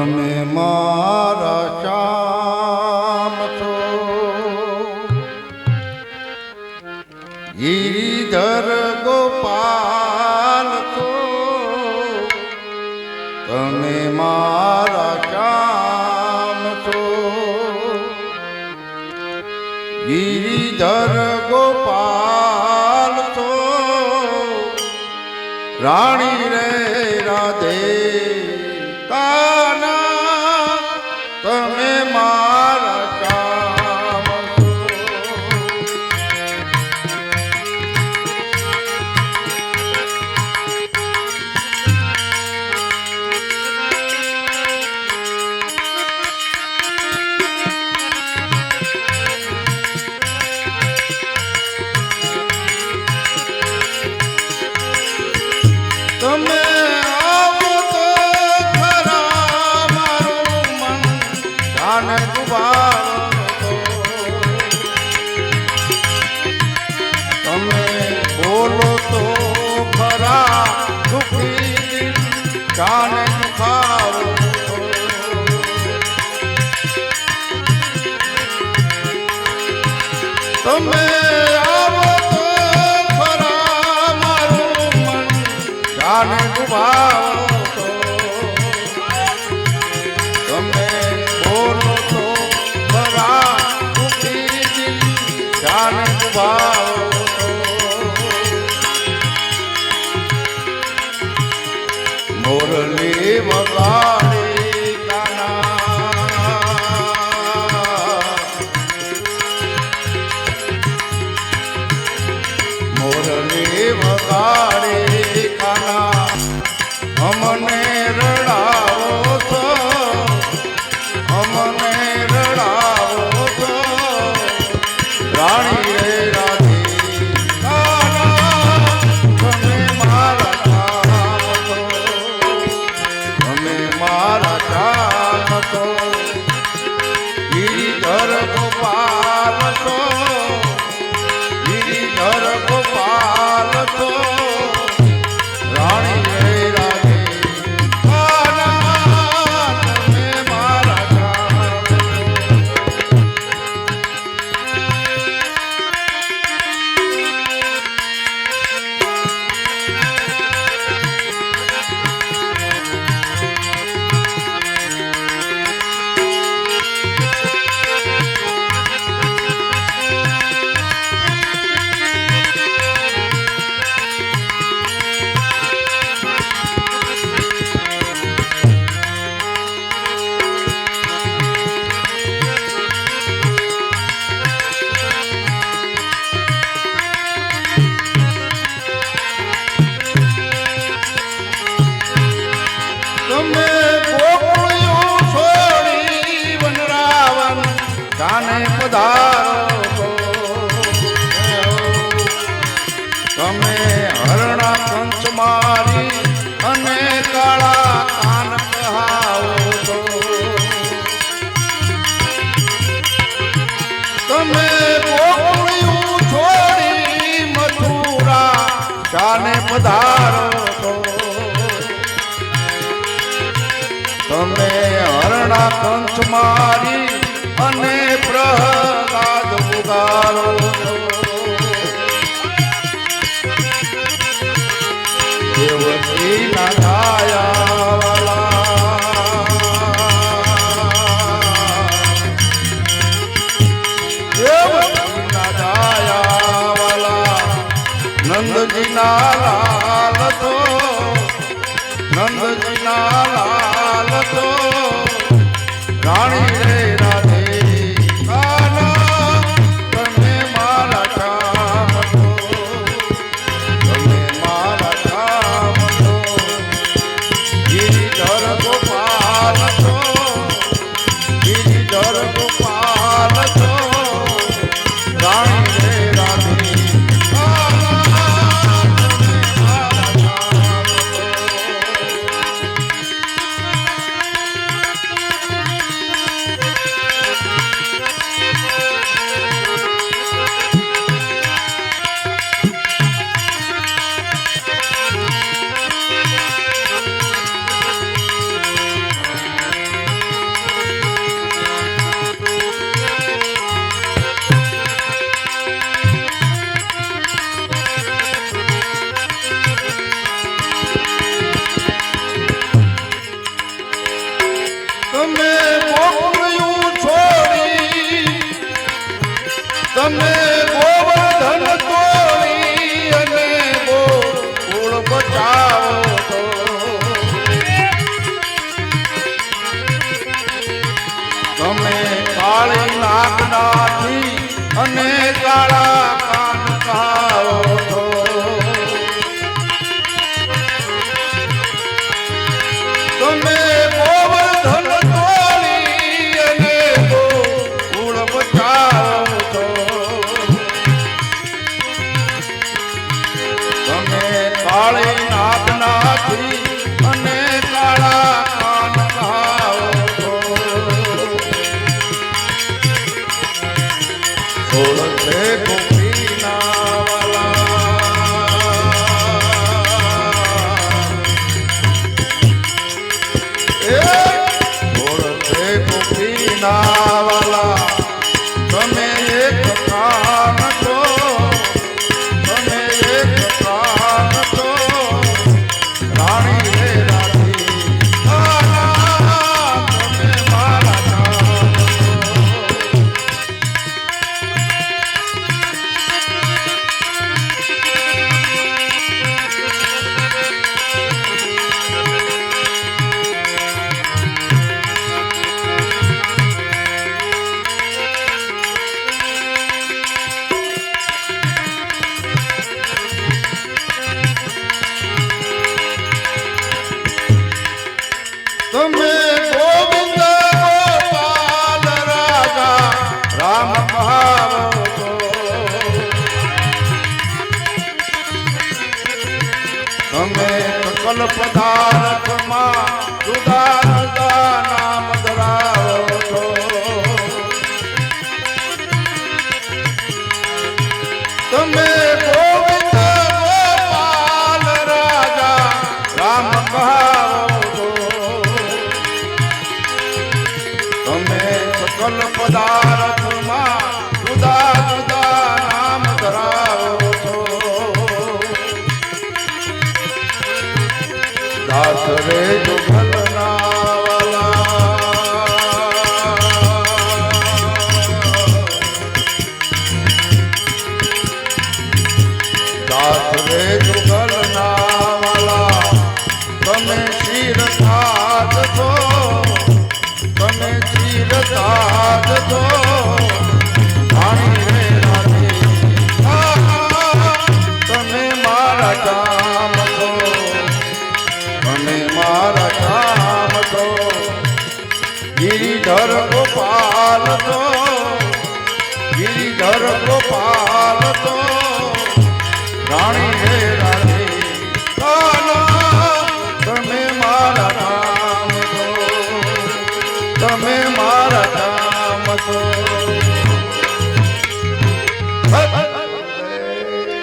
તમે મારા શ્યામ છો. ગિરિધર ગોપાલ છો. તમે મારા શ્યામ છો. ગિરિધર ગોપાલ છો. રાણી રે રાધે तुम्हें ಪ್ರಾಣಿ તમે હરણા કંચ મારી અને પ્રહલાદ ઉગારો દેવતી ના કાળીનાથના શ્રી நானே Amen. કલ પદાર્થમાં જુદા જુદા નામ દાસ